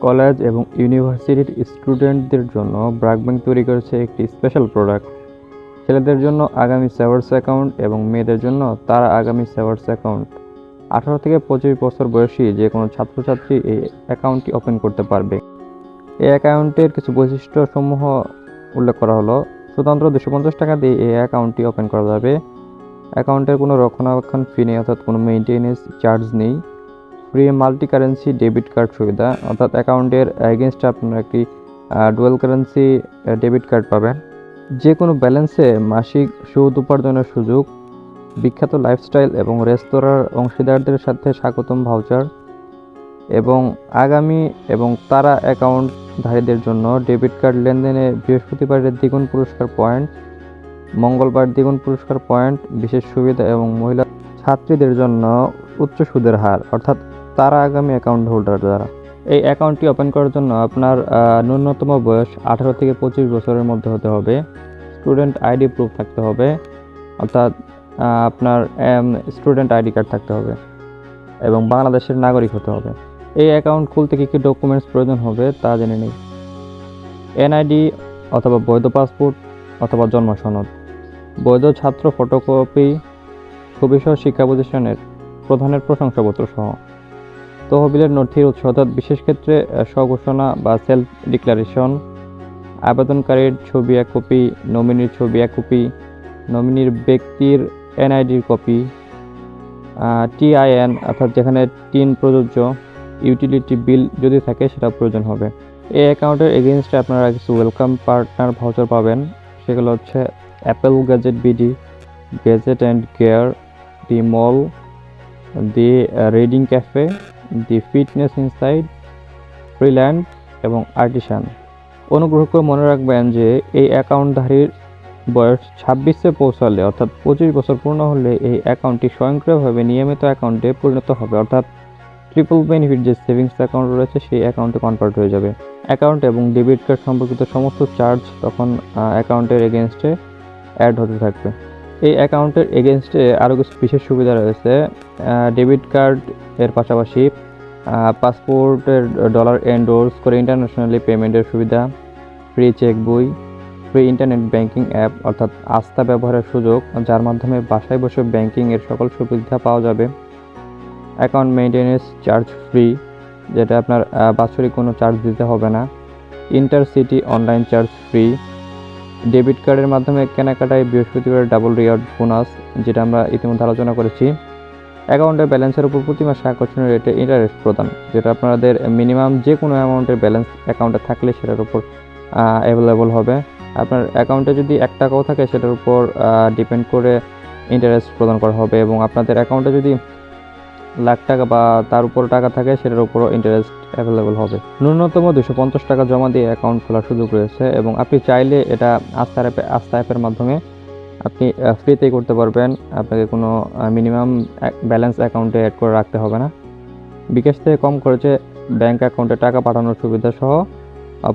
College এবং ইউনিভার্সিটির স্টুডেন্টদের জন্য ব্রাক ব্যাংক তৈরি করেছে একটি স্পেশাল প্রোডাক্ট। ছেলেদের জন্য আগামী সেভার্স অ্যাকাউন্ট এবং মেয়েদের জন্য তারা আগামী সেভার্স অ্যাকাউন্ট। আঠারো থেকে পঁচিশ বছর বয়সী যে কোনো ছাত্রছাত্রী এই অ্যাকাউন্টটি ওপেন করতে পারবে। এই অ্যাকাউন্টের কিছু বৈশিষ্ট্যসমূহ উল্লেখ করা হলো। শুধুমাত্র দুশো পঞ্চাশ টাকা দিয়ে এই অ্যাকাউন্টটি ওপেন করা যাবে। অ্যাকাউন্টের কোনো রক্ষণাবেক্ষণ ফি নেই, অর্থাৎ কোনো মেনটেনেন্স চার্জ নেই। Free multi currency debit card সুবিধা, অর্থাৎ অ্যাকাউন্টের এগেনস্টে আপনারা একটি ডুয়েল কারেন্সি ডেবিট কার্ড পাবেন। যে কোনো ব্যালেন্সে মাসিক সুদ উপার্জনের সুযোগ, বিখ্যাত লাইফস্টাইল এবং রেস্তোরাঁর অংশীদারদের সাথে স্বাগতম ভাউচার এবং আগামী এবং তারা অ্যাকাউন্টধারীদের জন্য ডেবিট কার্ড লেনদেনে বৃহস্পতিবারের দ্বিগুণ পুরস্কার পয়েন্ট মঙ্গলবার দ্বিগুণ পুরস্কার পয়েন্ট বিশেষ সুবিধা এবং মহিলা ছাত্রীদের জন্য উচ্চ সুদের হার, অর্থাৎ তারা আগামী অ্যাকাউন্ট হোল্ডার দ্বারা এই অ্যাকাউন্টটি ওপেন করার জন্য আপনার ন্যূনতম বয়স আঠারো থেকে পঁচিশ বছরের মধ্যে হতে হবে। স্টুডেন্ট আইডি প্রুফ থাকতে হবে। অর্থাৎ আপনার স্টুডেন্ট আইডি কার্ড থাকতে হবে। এবং বাংলাদেশের নাগরিক হতে হবে। এই অ্যাকাউন্ট খুলতে কী কী ডকুমেন্টস প্রয়োজন হবে তা জেনে নিই এনআইডি অথবা বৈধ পাসপোর্ট অথবা জন্ম সনদ। বৈধ ছাত্র ফটোকপি ছবিসহ শিক্ষা প্রতিষ্ঠানের প্রধানের প্রশংসাপত্র সহ। তহবিলের নথির উৎস অর্থাৎ বিশেষ ক্ষেত্রে স্বঘোষণা বা সেলফ ডিক্লারেশন আবেদনকারীর ছবি এক কপি নমিনির ছবি এক কপি নমিনির ব্যক্তির এনআইডির কপি টিআইএন অর্থাৎ যেখানে টিন প্রযোজ্য ইউটিলিটি বিল যদি থাকে সেটা প্রয়োজন হবে। এই অ্যাকাউন্টের এগেনস্টে আপনারা কিছু ওয়েলকাম পার্টনার ভাউচার পাবেন। সেগুলো হচ্ছে Apple Gadget BD Gadget and Gear the Mall the Reading Cafe the Fitness Inside Freeland এবং আর্টিসান অনুগ্রহ করে মনে রাখবেন যে এই অ্যাকাউন্টধারীর বয়স ছাব্বিশে পৌঁছালে অর্থাৎ পঁচিশ বছর পূর্ণ হলে এই অ্যাকাউন্টটি স্বয়ংক্রিয়ভাবে নিয়মিত অ্যাকাউন্টে পরিণত হবে। অর্থাৎ ট্রিপল বেনিফিট যে সেভিংস অ্যাকাউন্ট রয়েছে, সেই অ্যাকাউন্টে কনভার্ট হয়ে যাবে। অ্যাকাউন্ট এবং ডেবিট কার্ড সম্পর্কিত সমস্ত চার্জ তখন অ্যাকাউন্টের এগেনস্টে অ্যাড হতে থাকবে। এই অ্যাকাউন্টের এগেনস্টে আরও কিছু বিশেষ সুবিধা রয়েছে। ডেবিট কার্ড এর পাশাপাশি পাসপোর্টের ডলার এন্ডোর্স করে ইন্টারন্যাশনালি পেমেন্টের সুবিধা ফ্রি চেক বই ফ্রি ইন্টারনেট ব্যাংকিং অ্যাপ অর্থাৎ আস্থা ব্যবহারের সুযোগ, যার মাধ্যমে বাসায় বসে ব্যাংকিং এর সকল সুবিধা পাওয়া যাবে। অ্যাকাউন্ট মেনটেনেন্স চার্জ ফ্রি যেটা আপনার বাৎসরিক কোনো চার্জ দিতে হবে না। Intercity online charge free debit কার্ডের মাধ্যমে কেনাকাটায় বৃহস্পতিবার ডাবল রিওয়ার্ড বোনাস, যেটা আমরা ইতিমধ্যে আলোচনা করেছি। অ্যাকাউন্টের ব্যালেন্সের উপর প্রতি মাসে আকর্ষণীয় রেটে ইন্টারেস্ট প্রদান, যেটা আপনাদের মিনিমাম যে কোনো অ্যামাউন্টের ব্যালেন্স অ্যাকাউন্টে থাকলে সেটার উপর অ্যাভেলেবল হবে। আপনার অ্যাকাউন্টে যদি এক টাকাও থাকে, সেটার উপর ডিপেন্ড করে ইন্টারেস্ট প্রদান করা হবে এবং আপনাদের অ্যাকাউন্টে যদি লাখ টাকা বা তার উপর টাকা থাকে, সেটার উপরও ইন্টারেস্ট অ্যাভেলেবল হবে। ন্যূনতম দুশো পঞ্চাশ টাকা জমা দিয়ে অ্যাকাউন্ট খোলার সুযোগ রয়েছে এবং আপনি চাইলে এটা আস্থা অ্যাপে আস্থা অ্যাপের মাধ্যমে আপনি ফ্রিতে করতে পারবেন। আপনাকে কোনো মিনিমাম ব্যালেন্স অ্যাকাউন্টে অ্যাড করে রাখতে হবে না। বিকাশ থেকে কম খরচে ব্যাংক অ্যাকাউন্টে টাকা পাঠানোর সুবিধা সহ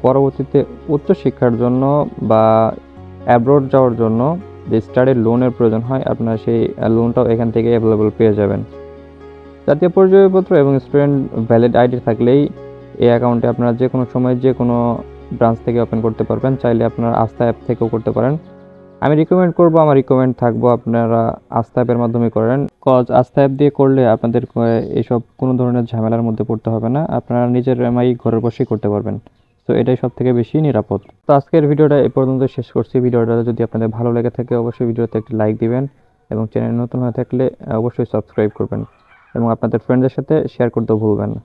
পরবর্তীতে উচ্চশিক্ষার জন্য বা অ্যাব্রোড যাওয়ার জন্য যে স্টাডি লোনের প্রয়োজন হয়, আপনার সেই লোনটাও এখান থেকে অ্যাভেলেবল পেয়ে যাবেন। জাতীয় পরিচয়পত্র এবং স্টুডেন্ট ভ্যালিড আইডি থাকলেই এই অ্যাকাউন্টে আপনারা যে কোনো সময় যে কোনো ব্রাঞ্চ থেকে ওপেন করতে পারবেন চাইলে আপনারা আস্থা অ্যাপ থেকেও করতে পারেন। আমি রিকমেন্ড করব আমার রিকমেন্ড থাকব আপনারা আস্থা অ্যাপের মাধ্যমে করেন। কজ আস্থা অ্যাপ দিয়ে করলে আপনাদের আহ, এইসব কোনো ধরনের ঝামেলার মধ্যে পড়তে হবে না আপনারা নিজের এমআই ঘরের বসেই করতে পারবেন। তো এটাই সব থেকে বেশি নিরাপদ। তো আজকের ভিডিওটা এই পর্যন্ত শেষ করছি। ভিডিওটা যদি আপনাদের ভালো লেগে থাকে অবশ্যই ভিডিওতে একটি লাইক দিবেন এবং চ্যানেল নতুন হয়ে থাকলে অবশ্যই সাবস্ক্রাইব করবেন। এবং আপনাদের ফ্রেন্ডদের সাথে শেয়ার করতেও ভুলবেন না।